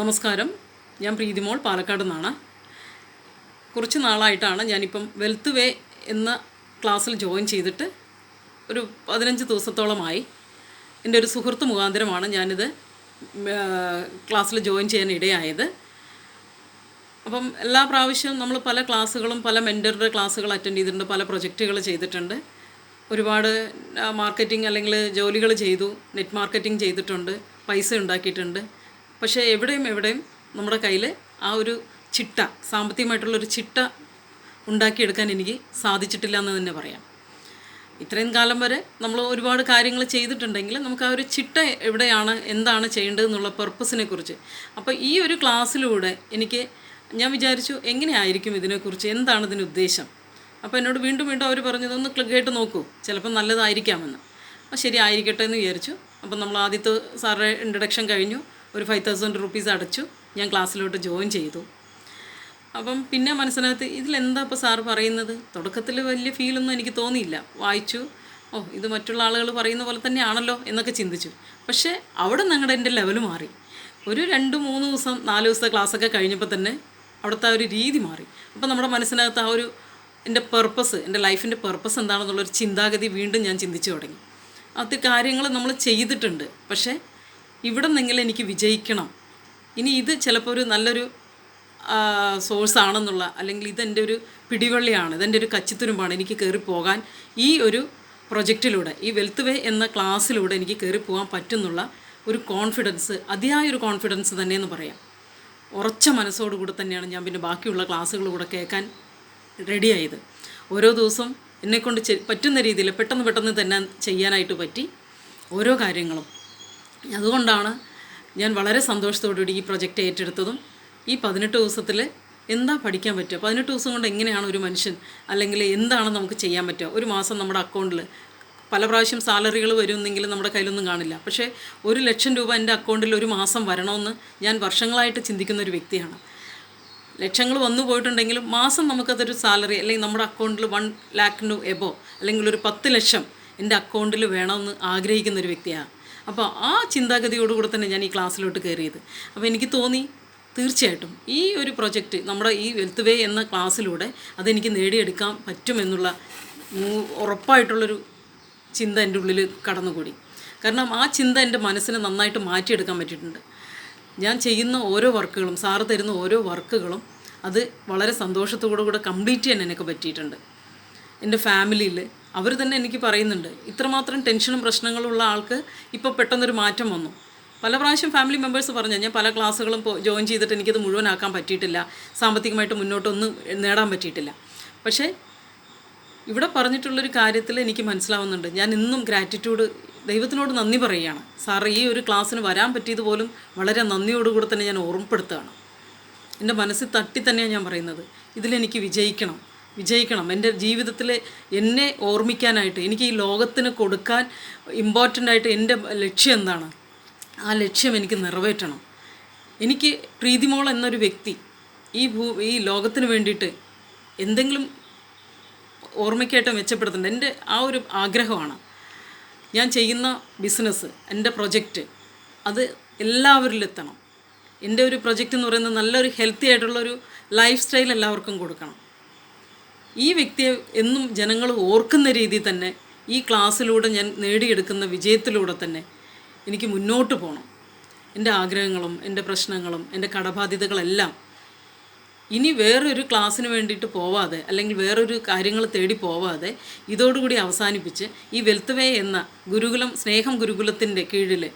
നമസ്കാരം. ഞാൻ പ്രീതിമോൾ പാലക്കാട് നിന്നാണ്. കുറച്ച് നാളായിട്ടാണ് ഞാനിപ്പം വെൽത്ത് വേ എന്ന ക്ലാസ്സിൽ ജോയിൻ ചെയ്തിട്ട് ഒരു പതിനഞ്ച് ദിവസത്തോളമായി എന്റെ ഒരു സുഹൃത്ത് മുഖാന്തരമാണ് ഞാനിത് ക്ലാസ്സിൽ ജോയിൻ ചെയ്യാൻ ഇടയായത്. അപ്പം എല്ലാ പ്രാവശ്യവും നമ്മൾ പല ക്ലാസ്സുകളും പല മെന്ററുടെ ക്ലാസ്സുകൾ അറ്റൻഡ് ചെയ്തിട്ടുണ്ട് പല പ്രൊജക്റ്റുകൾ ചെയ്തിട്ടുണ്ട്. ഒരുപാട് മാർക്കറ്റിംഗ് അല്ലെങ്കിൽ ജോലികൾ ചെയ്തു നെറ്റ് മാർക്കറ്റിംഗ് ചെയ്തിട്ടുണ്ട് പൈസ ഉണ്ടാക്കിയിട്ടുണ്ട്. പക്ഷേ എവിടെയും എവിടെയും നമ്മുടെ കയ്യിൽ ആ ഒരു ചിട്ട സാമ്പത്തികമായിട്ടുള്ളൊരു ചിട്ട ഉണ്ടാക്കിയെടുക്കാൻ എനിക്ക് സാധിച്ചിട്ടില്ല എന്ന് തന്നെ പറയാം. ഇത്രയും കാലം വരെ നമ്മൾ ഒരുപാട് കാര്യങ്ങൾ ചെയ്തിട്ടുണ്ടെങ്കിൽ നമുക്ക് ആ ഒരു ചിട്ട എവിടെയാണ് എന്താണ് ചെയ്യേണ്ടതെന്നുള്ള പർപ്പസിനെ കുറിച്ച്. അപ്പോൾ ഈ ഒരു ക്ലാസ്സിലൂടെ എനിക്ക് ഞാൻ വിചാരിച്ചു എങ്ങനെയായിരിക്കും ഇതിനെക്കുറിച്ച് എന്താണ് ഇതിന്റെ ഉദ്ദേശം? അപ്പോൾ എന്നോട് വീണ്ടും വീണ്ടും അവർ പറഞ്ഞത് ഒന്ന് കേട്ട് നോക്കൂ ചിലപ്പോൾ നല്ലതായിരിക്കാമെന്ന്. അപ്പോൾ ശരി ആയിരിക്കട്ടെ എന്ന് വിചാരിച്ചു. അപ്പം നമ്മൾ ആദ്യത്തെ സാറിന്റെ ഇൻട്രഡക്ഷൻ കഴിഞ്ഞു. ഒരു ഫൈവ് തൗസൻഡ് റുപ്പീസ് അടച്ചു. ഞാൻ ക്ലാസ്സിലോട്ട് ജോയിൻ ചെയ്തു. അപ്പം പിന്നെ മനസ്സിനകത്ത് ഇതിലെന്താ ഇപ്പോൾ സാറ് പറയുന്നത്? തുടക്കത്തിൽ വലിയ ഫീലൊന്നും എനിക്ക് തോന്നിയില്ല. വായിച്ചു. ഓ ഇത് മറ്റുള്ള ആളുകൾ പറയുന്ന പോലെ തന്നെയാണല്ലോ എന്നൊക്കെ ചിന്തിച്ചു. പക്ഷേ അവിടെ ഞങ്ങളുടെ എന്റെ ലെവൽ മാറി. ഒരു രണ്ട് മൂന്ന് ദിവസം നാല് ദിവസത്തെ ക്ലാസ്സൊക്കെ കഴിഞ്ഞപ്പോൾ തന്നെ അവിടുത്തെ ആ ഒരു രീതി മാറി. അപ്പം നമ്മുടെ മനസ്സിനകത്ത് ആ ഒരു എന്റെ പെർപ്പസ് എന്റെ ലൈഫിന്റെ പെർപ്പസ് എന്താണെന്നുള്ളൊരു ചിന്താഗതി വീണ്ടും ഞാൻ ചിന്തിച്ചു തുടങ്ങി. അത് കാര്യങ്ങൾ നമ്മൾ ചെയ്തിട്ടുണ്ട്. പക്ഷേ ഇവിടെ നിന്നെങ്കിലും എനിക്ക് വിജയിക്കണം. ഇനി ഇത് ചിലപ്പോൾ ഒരു നല്ലൊരു സോഴ്സ് ആണെന്നുള്ള അല്ലെങ്കിൽ ഇതെന്റെ ഒരു പിടിവള്ളിയാണ് ഇതെന്റെ ഒരു കച്ചിത്തുരുമ്പാണ് എനിക്ക് കയറി പോകാൻ ഈ ഒരു പ്രൊജക്റ്റിലൂടെ ഈ വെൽത്ത് വേ എന്ന ക്ലാസ്സിലൂടെ എനിക്ക് കയറി പോകാൻ പറ്റുന്നുള്ള ഒരു കോൺഫിഡൻസ് അതിയായ ഒരു കോൺഫിഡൻസ് തന്നെയെന്ന് പറയാം. ഉറച്ച മനസ്സോടുകൂടി തന്നെയാണ് ഞാൻ പിന്നെ ബാക്കിയുള്ള ക്ലാസ്സുകൾ കൂടെ കേൾക്കാൻ റെഡിയായത് ഓരോ ദിവസം എന്നെക്കൊണ്ട് പറ്റുന്ന രീതിയിൽ പെട്ടെന്ന് പെട്ടെന്ന് തന്നെ ചെയ്യാനായിട്ട് പറ്റി ഓരോ കാര്യങ്ങളും. അതുകൊണ്ടാണ് ഞാൻ വളരെ സന്തോഷത്തോടുകൂടി ഈ പ്രൊജക്റ്റ് ഏറ്റെടുത്തതും ഈ പതിനെട്ട് ദിവസത്തിൽ എന്താ പഠിക്കാൻ പറ്റുക? പതിനെട്ട് ദിവസം കൊണ്ട് എങ്ങനെയാണ് ഒരു മനുഷ്യൻ അല്ലെങ്കിൽ എന്താണ് നമുക്ക് ചെയ്യാൻ പറ്റുക? ഒരു മാസം നമ്മുടെ അക്കൗണ്ടിൽ പല പ്രാവശ്യം സാലറികൾ വരുമെന്നെങ്കിലും നമ്മുടെ കയ്യിലൊന്നും കാണില്ല. പക്ഷേ ഒരു ലക്ഷം രൂപ എന്റെ അക്കൗണ്ടിൽ ഒരു മാസം വരണമെന്ന് ഞാൻ വർഷങ്ങളായിട്ട് ചിന്തിക്കുന്ന ഒരു വ്യക്തിയാണ്. ലക്ഷങ്ങൾ വന്നു പോയിട്ടുണ്ടെങ്കിലും മാസം നമുക്കതൊരു സാലറി അല്ലെങ്കിൽ നമ്മുടെ അക്കൗണ്ടിൽ വൺ ലാക്കിന് എബോ അല്ലെങ്കിൽ ഒരു പത്ത് ലക്ഷം എന്റെ അക്കൗണ്ടിൽ വേണമെന്ന് ആഗ്രഹിക്കുന്ന ഒരു വ്യക്തിയാണ്. അപ്പോൾ ആ ചിന്താഗതിയോടുകൂടെ തന്നെ ഞാൻ ഈ ക്ലാസ്സിലോട്ട് കയറിയത് അപ്പോൾ എനിക്ക് തോന്നി തീർച്ചയായിട്ടും ഈ ഒരു പ്രൊജക്റ്റ് നമ്മുടെ ഈ വെൽത്ത് വേ എന്ന ക്ലാസ്സിലൂടെ അതെനിക്ക് നേടിയെടുക്കാൻ പറ്റുമെന്നുള്ള ഉറപ്പായിട്ടുള്ളൊരു ചിന്ത എന്റെ ഉള്ളിൽ കടന്നുകൂടി. കാരണം ആ ചിന്ത എന്റെ മനസ്സിനെ നന്നായിട്ട് മാറ്റിയെടുക്കാൻ പറ്റിയിട്ടുണ്ട്. ഞാൻ ചെയ്യുന്ന ഓരോ വർക്കുകളും സാറ് തരുന്ന ഓരോ വർക്കുകളും അത് വളരെ സന്തോഷത്തോടു കൂടെ കംപ്ലീറ്റ് ചെയ്യാൻ എനിക്ക് പറ്റിയിട്ടുണ്ട്. എന്റെ ഫാമിലിയിൽ അവർ തന്നെ എനിക്ക് പറയുന്നുണ്ട് ഇത്രമാത്രം ടെൻഷനും പ്രശ്നങ്ങളും ഉള്ള ആൾക്ക് ഇപ്പോൾ പെട്ടെന്നൊരു മാറ്റം വന്നു. പല പ്രാവശ്യം ഫാമിലി മെമ്പേഴ്സ് പറഞ്ഞു ഞാൻ പല ക്ലാസ്സുകളും ജോയിൻ ചെയ്തിട്ട് എനിക്കത് മുഴുവനാക്കാൻ പറ്റിയിട്ടില്ല സാമ്പത്തികമായിട്ട് മുന്നോട്ടൊന്നും നേടാൻ പറ്റിയിട്ടില്ല. പക്ഷേ ഇവിടെ പറഞ്ഞിട്ടുള്ളൊരു കാര്യത്തിൽ എനിക്ക് മനസ്സിലാവുന്നുണ്ട്. ഞാൻ ഇന്നും ഗ്രാറ്റിറ്റ്യൂഡ് ദൈവത്തിനോട് നന്ദി പറയുകയാണ്. സാറ് ഈ ഒരു ക്ലാസ്സിന് വരാൻ പറ്റിയത് പോലും വളരെ നന്ദിയോടുകൂടെ തന്നെ ഞാൻ ഓർമ്മപ്പെടുത്തുകയാണ്. എന്റെ മനസ്സിൽ തട്ടി തന്നെയാണ് ഞാൻ പറയുന്നത്. ഇതിലെനിക്ക് വിജയിക്കണം. വിജയിക്കണം. എന്റെ ജീവിതത്തിൽ എന്നെ ഓർമ്മിക്കാനായിട്ട് എനിക്ക് ഈ ലോകത്തിന് കൊടുക്കാൻ ഇമ്പോർട്ടന്റ് ആയിട്ട് എന്റെ ലക്ഷ്യം എന്താണ്? ആ ലക്ഷ്യം എനിക്ക് നിറവേറ്റണം. എനിക്ക് പ്രീതിമോൾ എന്നൊരു വ്യക്തി ഈ ഭൂ ഈ ലോകത്തിന് വേണ്ടിയിട്ട് എന്തെങ്കിലും ഓർമ്മയ്ക്കായിട്ട് മെച്ചപ്പെടുത്തേണ്ട എന്റെ ആ ഒരു ആഗ്രഹമാണ്. ഞാൻ ചെയ്യുന്ന ബിസിനസ് എന്റെ പ്രൊജക്റ്റ് അത് എല്ലാവരിലെത്തണം. എന്റെ ഒരു പ്രൊജക്റ്റ് എന്ന് പറയുന്നത് നല്ലൊരു ഹെൽത്തി ആയിട്ടുള്ളൊരു ലൈഫ് സ്റ്റൈൽ എല്ലാവർക്കും കൊടുക്കണം. ഈ വ്യക്തിയെ എന്നും ജനങ്ങൾ ഓർക്കുന്ന രീതിയിൽ തന്നെ ഈ ക്ലാസ്സിലൂടെ ഞാൻ നേടിയെടുക്കുന്ന വിജയത്തിലൂടെ തന്നെ എനിക്ക് മുന്നോട്ട് പോകണം എന്റെ ആഗ്രഹങ്ങളും എന്റെ പ്രശ്നങ്ങളും എന്റെ കടബാധ്യതകളെല്ലാം ഇനി വേറൊരു ക്ലാസ്സിന് വേണ്ടിയിട്ട് പോവാതെ അല്ലെങ്കിൽ വേറൊരു കാര്യങ്ങൾ തേടി പോവാതെ ഇതോടുകൂടി അവസാനിപ്പിച്ച് ഈ വെൽത്ത് വേ എന്ന ഗുരുകുലം സ്നേഹം ഗുരുകുലത്തിന്റെ കീഴിൽ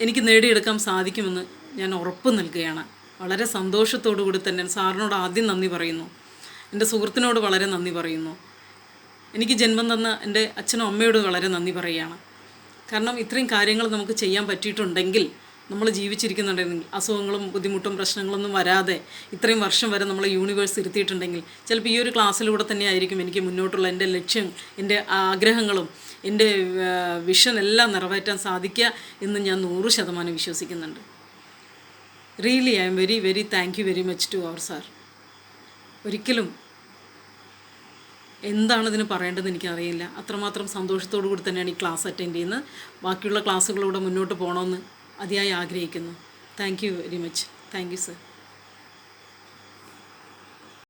എനിക്ക് നേടിയെടുക്കാൻ സാധിക്കുമെന്ന് ഞാൻ ഉറപ്പ് നൽകുകയാണ്. വളരെ സന്തോഷത്തോടു കൂടി തന്നെ സാറിനോട് ആദ്യം നന്ദി പറയുന്നു. എന്റെ സുഹൃത്തിനോട് വളരെ നന്ദി പറയുന്നു. എനിക്ക് ജന്മം തന്ന എന്റെ അച്ഛനും അമ്മയോട് വളരെ നന്ദി പറയുകയാണ്. കാരണം ഇത്രയും കാര്യങ്ങൾ നമുക്ക് ചെയ്യാൻ പറ്റിയിട്ടുണ്ടെങ്കിൽ നമ്മൾ ജീവിച്ചിരിക്കുന്നുണ്ടെങ്കിൽ അസുഖങ്ങളും ബുദ്ധിമുട്ടും പ്രശ്നങ്ങളൊന്നും വരാതെ ഇത്രയും വർഷം വരെ നമ്മൾ യൂണിവേഴ്സ് ഇരുത്തിയിട്ടുണ്ടെങ്കിൽ ചിലപ്പോൾ ഈ ഒരു ക്ലാസ്സിലൂടെ തന്നെ ആയിരിക്കും എനിക്ക് മുന്നോട്ടുള്ള എന്റെ ലക്ഷ്യം എന്റെ ആഗ്രഹങ്ങളും എന്റെ വിഷൻ എല്ലാം നിറവേറ്റാൻ സാധിക്കുക എന്ന് ഞാൻ നൂറ് ശതമാനം വിശ്വസിക്കുന്നുണ്ട്. Really I'm very very thank you very much to our sir ഒരിക്കലും എന്താണ് ഇതിന് പറയേണ്ടതെന്ന് എനിക്കറിയില്ല. അത്രമാത്രം സന്തോഷത്തോടു കൂടി തന്നെയാണ് ഈ ക്ലാസ് അറ്റൻഡ് ചെയ്യുന്നത്. ബാക്കിയുള്ള ക്ലാസ്സുകളിലൂടെ മുന്നോട്ട് പോകണമെന്ന് അതിയായി ആഗ്രഹിക്കുന്നു. Thank you very much thank you sir